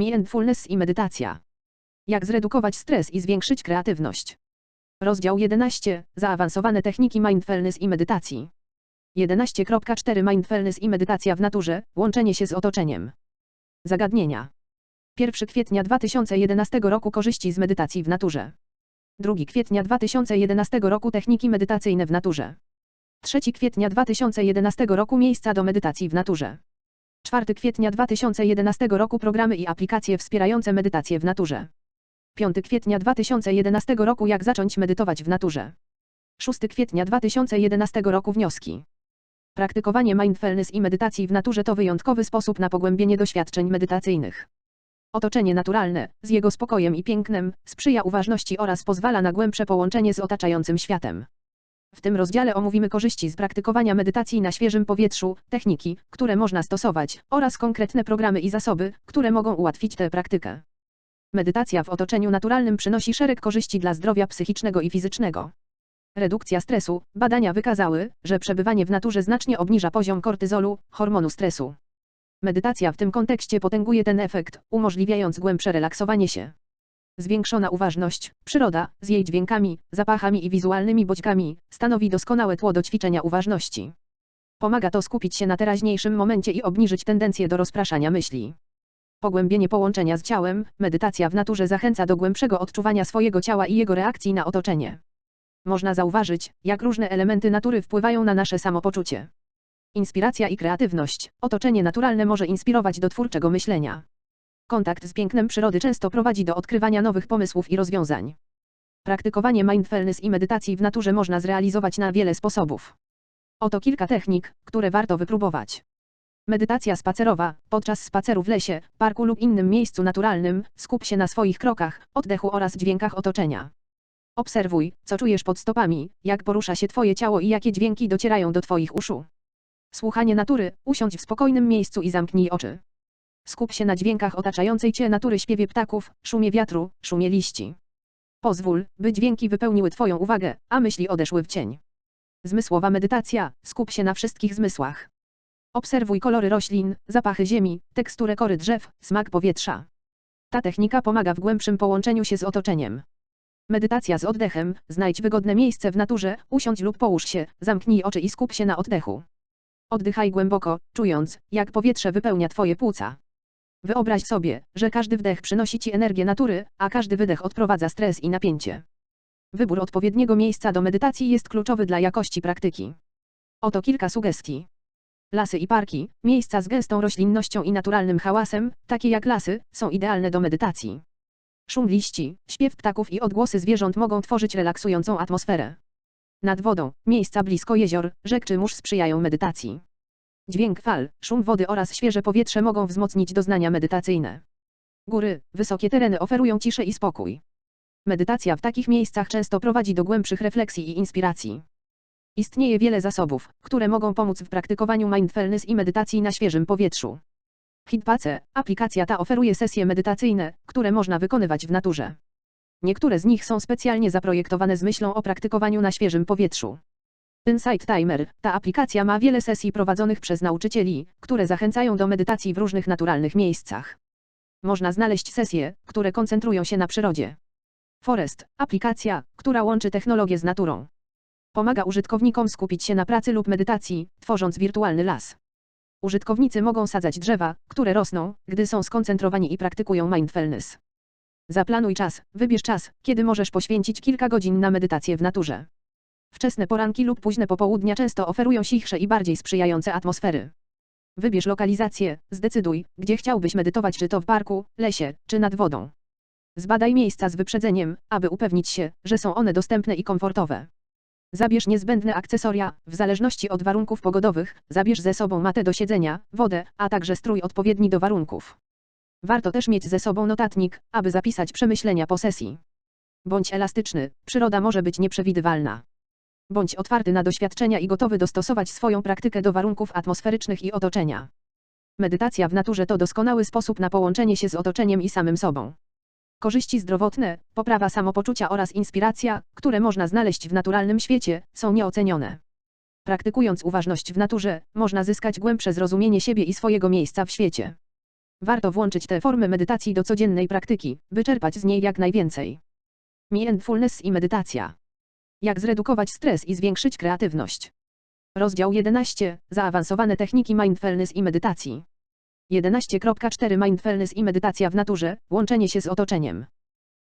Mindfulness i medytacja. Jak zredukować stres i zwiększyć kreatywność. Rozdział 11. Zaawansowane techniki mindfulness i medytacji. 11.4 Mindfulness i medytacja w naturze, łączenie się z otoczeniem. Zagadnienia. 1 kwietnia 2011 roku korzyści z medytacji w naturze. 2 kwietnia 2011 roku techniki medytacyjne w naturze. 3 kwietnia 2011 roku miejsca do medytacji w naturze. 4 kwietnia 2011 roku programy i aplikacje wspierające medytację w naturze. 5 kwietnia 2011 roku jak zacząć medytować w naturze. 6 kwietnia 2011 roku wnioski. Praktykowanie mindfulness i medytacji w naturze to wyjątkowy sposób na pogłębienie doświadczeń medytacyjnych. Otoczenie naturalne, z jego spokojem i pięknem, sprzyja uważności oraz pozwala na głębsze połączenie z otaczającym światem. W tym rozdziale omówimy korzyści z praktykowania medytacji na świeżym powietrzu, techniki, które można stosować, oraz konkretne programy i zasoby, które mogą ułatwić tę praktykę. Medytacja w otoczeniu naturalnym przynosi szereg korzyści dla zdrowia psychicznego i fizycznego. Redukcja stresu. Badania wykazały, że przebywanie w naturze znacznie obniża poziom kortyzolu, hormonu stresu. Medytacja w tym kontekście potęguje ten efekt, umożliwiając głębsze relaksowanie się. Zwiększona uważność, przyroda, z jej dźwiękami, zapachami i wizualnymi bodźkami, stanowi doskonałe tło do ćwiczenia uważności. Pomaga to skupić się na teraźniejszym momencie i obniżyć tendencję do rozpraszania myśli. Pogłębienie połączenia z ciałem, medytacja w naturze zachęca do głębszego odczuwania swojego ciała i jego reakcji na otoczenie. Można zauważyć, jak różne elementy natury wpływają na nasze samopoczucie. Inspiracja i kreatywność. Otoczenie naturalne może inspirować do twórczego myślenia. Kontakt z pięknem przyrody często prowadzi do odkrywania nowych pomysłów i rozwiązań. Praktykowanie mindfulness i medytacji w naturze można zrealizować na wiele sposobów. Oto kilka technik, które warto wypróbować. Medytacja spacerowa. Podczas spaceru w lesie, parku lub innym miejscu naturalnym, skup się na swoich krokach, oddechu oraz dźwiękach otoczenia. Obserwuj, co czujesz pod stopami, jak porusza się Twoje ciało i jakie dźwięki docierają do Twoich uszu. Słuchanie natury. Usiądź w spokojnym miejscu i zamknij oczy. Skup się na dźwiękach otaczającej Cię natury śpiewie ptaków, szumie wiatru, szumie liści. Pozwól, by dźwięki wypełniły Twoją uwagę, a myśli odeszły w cień. Zmysłowa medytacja. Skup się na wszystkich zmysłach. Obserwuj kolory roślin, zapachy ziemi, teksturę kory drzew, smak powietrza. Ta technika pomaga w głębszym połączeniu się z otoczeniem. Medytacja z oddechem. Znajdź wygodne miejsce w naturze, usiądź lub połóż się, zamknij oczy i skup się na oddechu. Oddychaj głęboko, czując, jak powietrze wypełnia Twoje płuca. Wyobraź sobie, że każdy wdech przynosi Ci energię natury, a każdy wydech odprowadza stres i napięcie. Wybór odpowiedniego miejsca do medytacji jest kluczowy dla jakości praktyki. Oto kilka sugestii. Lasy i parki, miejsca z gęstą roślinnością i naturalnym hałasem, takie jak lasy, są idealne do medytacji. Szum liści, śpiew ptaków i odgłosy zwierząt mogą tworzyć relaksującą atmosferę. Nad wodą, miejsca blisko jezior, rzek czy mórz sprzyjają medytacji. Dźwięk fal, szum wody oraz świeże powietrze mogą wzmocnić doznania medytacyjne. Góry, wysokie tereny oferują ciszę i spokój. Medytacja w takich miejscach często prowadzi do głębszych refleksji i inspiracji. Istnieje wiele zasobów, które mogą pomóc w praktykowaniu mindfulness i medytacji na świeżym powietrzu. Hitpace, aplikacja ta oferuje sesje medytacyjne, które można wykonywać w naturze. Niektóre z nich są specjalnie zaprojektowane z myślą o praktykowaniu na świeżym powietrzu. Insight Timer, ta aplikacja ma wiele sesji prowadzonych przez nauczycieli, które zachęcają do medytacji w różnych naturalnych miejscach. Można znaleźć sesje, które koncentrują się na przyrodzie. Forest, aplikacja, która łączy technologię z naturą. Pomaga użytkownikom skupić się na pracy lub medytacji, tworząc wirtualny las. Użytkownicy mogą sadzać drzewa, które rosną, gdy są skoncentrowani i praktykują mindfulness. Zaplanuj czas, wybierz czas, kiedy możesz poświęcić kilka godzin na medytację w naturze. Wczesne poranki lub późne popołudnia często oferują cichsze i bardziej sprzyjające atmosfery. Wybierz lokalizację, zdecyduj, gdzie chciałbyś medytować czy to w parku, lesie, czy nad wodą. Zbadaj miejsca z wyprzedzeniem, aby upewnić się, że są one dostępne i komfortowe. Zabierz niezbędne akcesoria, w zależności od warunków pogodowych, zabierz ze sobą matę do siedzenia, wodę, a także strój odpowiedni do warunków. Warto też mieć ze sobą notatnik, aby zapisać przemyślenia po sesji. Bądź elastyczny, przyroda może być nieprzewidywalna. Bądź otwarty na doświadczenia i gotowy dostosować swoją praktykę do warunków atmosferycznych i otoczenia. Medytacja w naturze to doskonały sposób na połączenie się z otoczeniem i samym sobą. Korzyści zdrowotne, poprawa samopoczucia oraz inspiracja, które można znaleźć w naturalnym świecie, są nieocenione. Praktykując uważność w naturze, można zyskać głębsze zrozumienie siebie i swojego miejsca w świecie. Warto włączyć te formy medytacji do codziennej praktyki, by czerpać z niej jak najwięcej. Mindfulness i medytacja. Jak zredukować stres i zwiększyć kreatywność. Rozdział 11. Zaawansowane techniki mindfulness i medytacji. 11.4 Mindfulness i medytacja w naturze, łączenie się z otoczeniem.